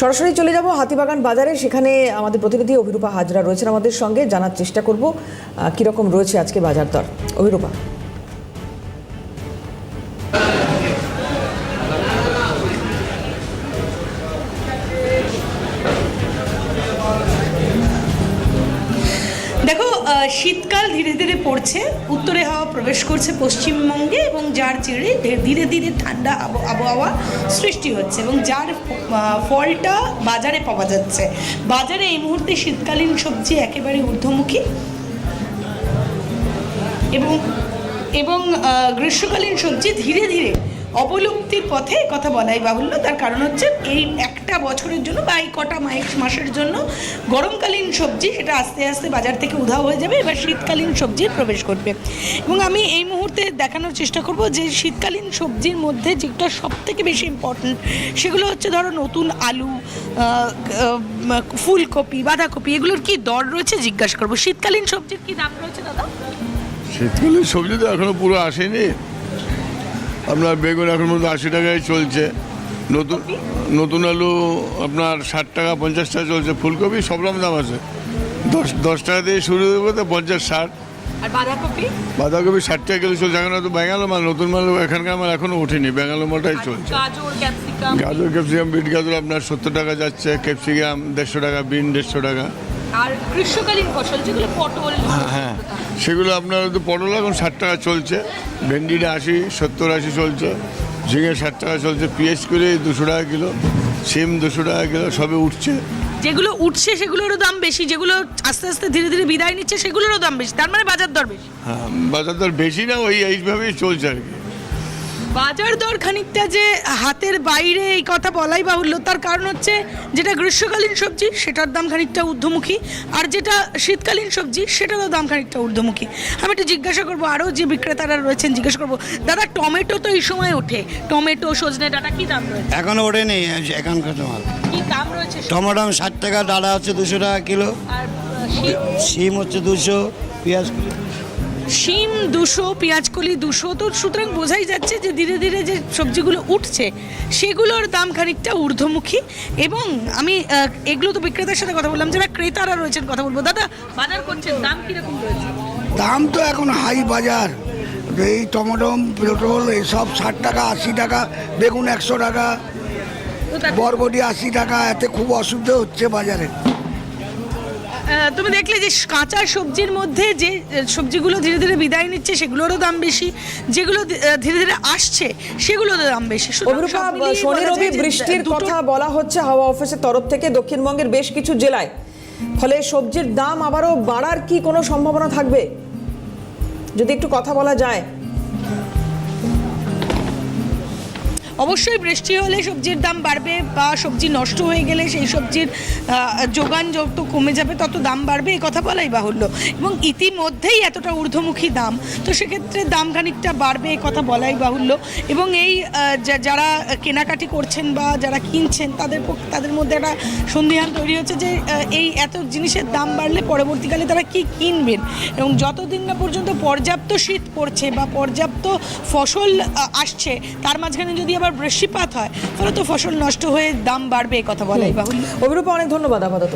সরাসরি চলে যাব হাতিবাগান বাজারে। সেখানে আমাদের প্রতিনিধি অভিরূপা হাজরা রয়েছেন আমাদের সঙ্গে, জানার চেষ্টা করব কীরকম রয়েছে আজকে বাজার দর। অভিরূপা। শীতকাল ধীরে ধীরে পড়ছে, উত্তরে হাওয়া প্রবেশ করছে পশ্চিমবঙ্গে এবং যার জেরে ধীরে ধীরে ঠান্ডা আব- আবহাওয়া সৃষ্টি হচ্ছে এবং যার ফলটা বাজারে পাওয়া যাচ্ছে। বাজারে এই মুহূর্তে শীতকালীন সবজি একেবারে ঊর্ধ্বমুখী এবং এবং গ্রীষ্মকালীন সবজি ধীরে ধীরে অবলুপ্তির পথে কথা বলাই বাহুল্য। তার কারণ হচ্ছে এই একটা বছরের জন্য বা এই কটা মাস মাসের জন্য গরমকালীন সবজি সেটা আস্তে আস্তে বাজার থেকে উধাও হয়ে যাবে, এবার শীতকালীন সবজি প্রবেশ করবে এবং আমি এই মুহূর্তে দেখানোর চেষ্টা করব যে শীতকালীন সবজির মধ্যে যেটা সব থেকে বেশি ইম্পর্ট্যান্ট সেগুলো হচ্ছে ধরো নতুন আলু ফুলকপি, বাঁধাকপি, এগুলোর কি দর রয়েছে জিজ্ঞাসা করব? শীতকালীন সবজির কি দাম রয়েছে দাদা? শীতকালীন সবজি তো এখনও পুরো আসেনি। আপনার বেগুন এখন মধ্যে আশি টাকায় চলছে। নতুন নতুন আলু আপনার ষাট টাকা পঞ্চাশ টাকা চলছে। ফুলকপি সব রকম দাম আছে। দশ দশ টাকা দিয়ে শুরু হবে তো পঞ্চাশ ষাট। বাঁধাকপি? ষাট টাকা কিলো চলছে। এখন তো বেঙ্গালো মাল নতুন মাল এখানকার মাল এখনও ওঠেনি। বেঙ্গালো মালটাই চলছে। গাজর ক্যাপসিকাম বিট গাজর আপনার সত্তর টাকা যাচ্ছে। ক্যাপসিকাম দেড়শো টাকা বিন দেড়শো টাকা। আর গ্রীষ্মকালীন ফসল যেগুলো পটল হ্যাঁ সেগুলো আপনার তো পটল এখন ষাট টাকা চলছে ভেন্ডিটা আশি সত্তর আশি চলছে ঝিঙে ষাট টাকা চলছে পিএস করে দুশো টাকা কিলো সিম দুশো টাকা কিলো সবে উঠছে। যেগুলো উঠছে সেগুলোরও দাম বেশি যেগুলো আস্তে আস্তে ধীরে ধীরে বিদায় নিচ্ছে সেগুলোরও দাম বেশি তার মানে বাজার দর বেশি। হ্যাঁ বাজার দর বেশি না ওই এইভাবেই চলছে আর কি। বাজার দর খানিকটা যে হাতের বাইরে এই কথা বলাই বাহুল্য তার কারণ হচ্ছে যেটা গ্রীষ্মকালীন সবজি সেটার দাম খানিকটা ঊর্ধ্বমুখী আর যেটা শীতকালীন সবজি সেটারও দাম খানিকটা ঊর্ধ্বমুখী। আমি একটু জিজ্ঞাসা করব আরও যে বিক্রেতারা রয়েছেন জিজ্ঞাসা করব দাদা টমেটো তো এই সময় ওঠে টমেটো সজনে ডাটা কি দাম রয়েছে? এখনও ওঠেনি এখানকার মাল। কি দাম রয়েছে? টমেটো ষাট টাকা ডালা হচ্ছে দুশো টাকা কিলো। আর শীত হচ্ছে দুশো পেঁয়াজ শিম দুশো পেঁয়াজকলি দুশো। তো সুতরাং বোঝাই যাচ্ছে যে ধীরে ধীরে যে সবজিগুলো উঠছে সেগুলোর দাম খানিকটা ঊর্ধ্বমুখী। এবং আমি এগুলো তো বিক্রেতার সাথে কথা বললাম যারা ক্রেতারা রয়েছেন কথা বলব। দাদা বাজার করছেন দাম কীরকম রয়েছে? দাম তো এখন হাই বাজার। এই টমেটো পেট্রোল এসব ষাট টাকা আশি টাকা বেগুন একশো টাকা বরবটি আশি টাকা এতে খুব অসুবিধা হচ্ছে বাজারে। তুমি দেখলে যে কাঁচা সবজির মধ্যে যে সবজিগুলো ধীরে ধীরে বিদায় নিচ্ছে সেগুলোরও দাম বেশি। যেগুলো ধীরে ধীরে আসছে সেগুলোরও দাম বেশি। শনি রবি বৃষ্টির কথা বলা হচ্ছে হাওয়া অফিসের তরফ থেকে। দক্ষিণবঙ্গের বেশ কিছু জেলায়। ফলে সবজির দাম আবারও বাড়ার কি কোনো সম্ভাবনা থাকবে? যদি একটু কথা বলা যায়। অবশ্যই বৃষ্টি হলে সবজির দাম বাড়বে বা সবজি নষ্ট হয়ে গেলে সেই সবজির যোগান যত কমে যাবে তত দাম বাড়বে, এই কথা বলাই বাহুল্য। এবং ইতিমধ্যেই এতটা ঊর্ধ্বমুখী দাম, তো সেক্ষেত্রে দাম খানিকটা বাড়বে, এই কথা বলাই বাহুল্য। এবং এই যারা কেনাকাটি করছেন বা যারা কিনছেন, তাদের পক্ষ- তাদের মধ্যে একটা সন্ধিহান তৈরি হচ্ছে যে এই এত জিনিসের দাম বাড়লে পরবর্তীকালে তারা কি কিনবেন? এবং যতদিন না পর্যন্ত পর্যাপ্ত শীত পড়ছে বা পর্যাপ্ত ফসল আসছে, তার মাঝখানে যদি আবার বৃষ্টিপাত হয় তাহলে তো ফসল নষ্ট হয়ে দাম বাড়বে কথা বলাই বাহুল্য। অভিরূপা, অনেক ধন্যবাদ আপাতত।